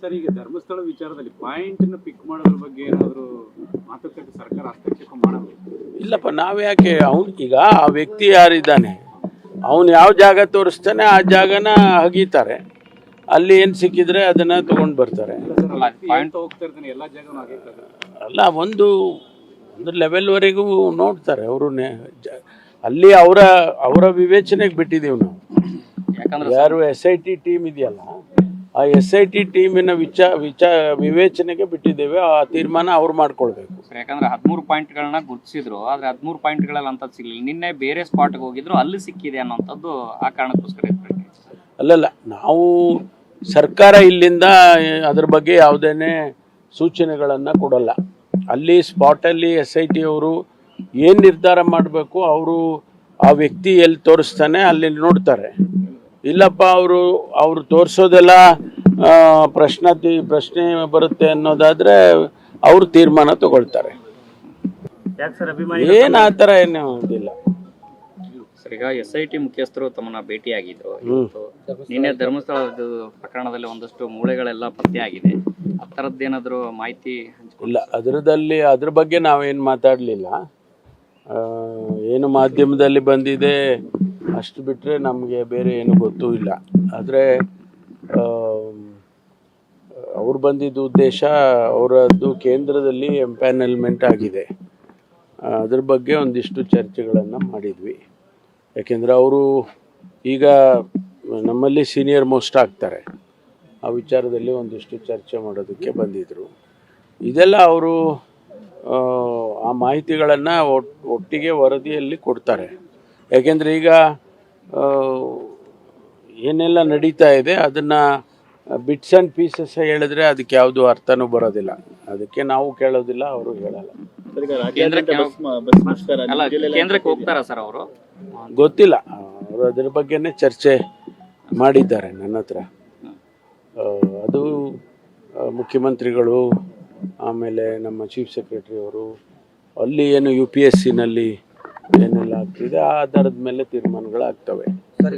Sir ಈಗ ಧರ್ಮಸ್ಥಳ ವಿಚಾರದಲ್ಲಿ ಪಾಯಿಂಟ್ನ ಪಿಕ್ ಮಾಡೋದ್ರ ಬಗ್ಗೆ ಏನಾದರೂ ಮಾತುಕತೆ ಸರ್ಕಾರ ಹಸ್ತಕ್ಷೇಪ ಮಾಡಬೇಕು? ಇಲ್ಲಪ್ಪ ನಾವು ಯಾಕೆ ಅವ್ನು ಈಗ ಆ ವ್ಯಕ್ತಿ ಯಾರಿದ್ದಾನೆ? ಅವನು ಯಾವ ಜಾಗ ತೋರಿಸ್ತಾನೆ ಆ ಜಾಗನ ಹಗೀತಾರೆ ಅಲ್ಲಿ ಏನು ಸಿಕ್ಕಿದ್ರೆ ಅದನ್ನ ತಗೊಂಡು ಬರ್ತಾರೆ. ಪಾಯಿಂಟ್ ಹೋಗ್ತಾ ಇರ್ತಾನೆ ಎಲ್ಲಾ ಜಾಗನೂ ಆಗೈತೆ ಅಲ್ಲ ಒಂದು ಒಂದು ಲೆವೆಲ್ವರೆಗೂ ನೋಡ್ತಾರೆ ಅವರು ಅಲ್ಲಿ ಅವರ ಅವರ ವಿವೇಚನೆಗೆ ಬಿಟ್ಟಿದ್ದೀವಿ ನಾವು. ಯಾಕಂದ್ರೆ ಯಾರು ಎಸ್ ಐ ಟಿ ಟೀಮ್ ಇದೆಯಲ್ಲ ಆ ಎಸ್ ಐ ಟಿ ಟೀಮಿನ ವಿಚಾರ ವಿಚಾರ ವಿವೇಚನೆಗೆ ಬಿಟ್ಟಿದ್ದೇವೆ. ಆ ತೀರ್ಮಾನ ಅವ್ರು ಮಾಡ್ಕೊಳ್ಬೇಕು. ಸರ್ ಯಾಕಂದ್ರೆ ಹದಿಮೂರು ಪಾಯಿಂಟ್ಗಳನ್ನ ಗುರುತಿಸಿದ್ರು. ಆದ್ರೆ ಹದಿಮೂರು ಪಾಯಿಂಟ್ಗಳಲ್ಲಿ ಅಂತ ಸಿಗಲಿಲ್ಲ. ನಿನ್ನೆ ಬೇರೆ ಸ್ಪಾಟ್ಗೆ ಹೋಗಿದ್ರು. ಅಲ್ಲಿ ಸಿಕ್ಕಿದೆ ಅನ್ನೋಂಥದ್ದು ಆ ಕಾರಣಕ್ಕೋಸ್ಕರ ಅಲ್ಲಲ್ಲ ನಾವು ಸರ್ಕಾರ ಇಲ್ಲಿಂದ ಅದ್ರ ಬಗ್ಗೆ ಯಾವುದೇನೆ ಸೂಚನೆಗಳನ್ನು ಕೊಡಲ್ಲ. ಅಲ್ಲಿ ಸ್ಪಾಟಲ್ಲಿ ಎಸ್ ಐ ಟಿ ಅವರು ಏನು ನಿರ್ಧಾರ ಮಾಡಬೇಕು ಅವರು ಆ ವ್ಯಕ್ತಿ ಎಲ್ಲಿ ತೋರಿಸ್ತಾನೆ ಅಲ್ಲಿ ನೋಡ್ತಾರೆ. ಇಲ್ಲಪ್ಪ ಅವರು ಅವರು ತೋರಿಸೋದೆಲ್ಲ ಪ್ರಶ್ನೆ ಪ್ರಶ್ನೆ ಬರುತ್ತೆ ಅನ್ನೋದಾದ್ರೆ ಅವರು ತೀರ್ಮಾನ ತಗೊಳ್ತಾರೆ. ಏನು ಆ ಥರ ಏನು ಇದಿಲ್ಲ. ಸರ್ ಈಗ ಎಸ್ ಐ ಟಿ ಮುಖ್ಯಸ್ಥರು ತಮ್ಮನ್ನ ಭೇಟಿಯಾಗಿದ್ರು ಆಗಿದ್ರು ನಿನ್ನೆ ಧರ್ಮಸ್ಥಳದ ಪ್ರಕರಣದಲ್ಲಿ ಒಂದಷ್ಟು ಮೂಳೆಗಳೆಲ್ಲ ಪತ್ತೆ ಆಗಿದೆ. ಆ ಥರದ್ದೇನಾದರೂ ಮಾಹಿತಿ ಇಲ್ಲ ಅದರದಲ್ಲಿ ಅದ್ರ ಬಗ್ಗೆ ನಾವೇನು ಮಾತಾಡಲಿಲ್ಲ. ಏನು ಮಾಧ್ಯಮದಲ್ಲಿ ಬಂದಿದೆ ಅಷ್ಟು ಬಿಟ್ಟರೆ ನಮಗೆ ಬೇರೆ ಏನು ಗೊತ್ತೂ ಇಲ್ಲ. ಆದರೆ ಅವ್ರು ಬಂದಿದ್ದ ಉದ್ದೇಶ ಅವರದ್ದು ಕೇಂದ್ರದಲ್ಲಿ ಎಂಪ್ಯಾನಲ್ಮೆಂಟ್ ಆಗಿದೆ. ಅದ್ರ ಬಗ್ಗೆ ಒಂದಿಷ್ಟು ಚರ್ಚೆಗಳನ್ನು ಮಾಡಿದ್ವಿ. ಯಾಕೆಂದರೆ ಅವರು ಈಗ ನಮ್ಮಲ್ಲಿ ಸೀನಿಯರ್ ಮೋಸ್ಟ್ ಆಗ್ತಾರೆ. ಆ ವಿಚಾರದಲ್ಲಿ ಒಂದಿಷ್ಟು ಚರ್ಚೆ ಮಾಡೋದಕ್ಕೆ ಬಂದಿದ್ದರು ಇದೆಲ್ಲ ಅವರು, ಆ ಮಾಹಿತಿಗಳನ್ನು ಒಟ್ಟಿಗೆ ವರದಿಯಲ್ಲಿ ಕೊಡ್ತಾರೆ. ಯಾಕೆಂದರೆ ಈಗ ಏನೆಲ್ಲ ನಡೀತಾ ಇದೆ ಅದನ್ನು ಬಿಟ್ಸ್ ಆ್ಯಂಡ್ ಪೀಸಸ್ ಹೇಳಿದ್ರೆ ಅದಕ್ಕೆ ಯಾವುದು ಅರ್ಥನೂ ಬರೋದಿಲ್ಲ. ಅದಕ್ಕೆ ನಾವು ಕೇಳೋದಿಲ್ಲ ಅವರು ಹೇಳಲ್ಲ. ಕೇಂದ್ರಕ್ಕೆ ಹೋಗ್ತಾರಾ ಸರ್ ಅವರು? ಗೊತ್ತಿಲ್ಲ. ಅವರು ಅದ್ರ ಬಗ್ಗೆನೇ ಚರ್ಚೆ ಮಾಡಿದ್ದಾರೆ ನನ್ನ ಹತ್ರ. ಅದು ಮುಖ್ಯಮಂತ್ರಿಗಳು ಆಮೇಲೆ ನಮ್ಮ ಚೀಫ್ ಸೆಕ್ರೆಟರಿ ಅವರು ಅಲ್ಲಿ ಏನು ಯು ಪಿ ಎಸ್ ಸಿನಲ್ಲಿ ಏನೆಲ್ಲ ಆಗ್ತಿದೆ ಆ ಆಧಾರದ ಮೇಲೆ ತೀರ್ಮಾನಗಳಾಗ್ತವೆ.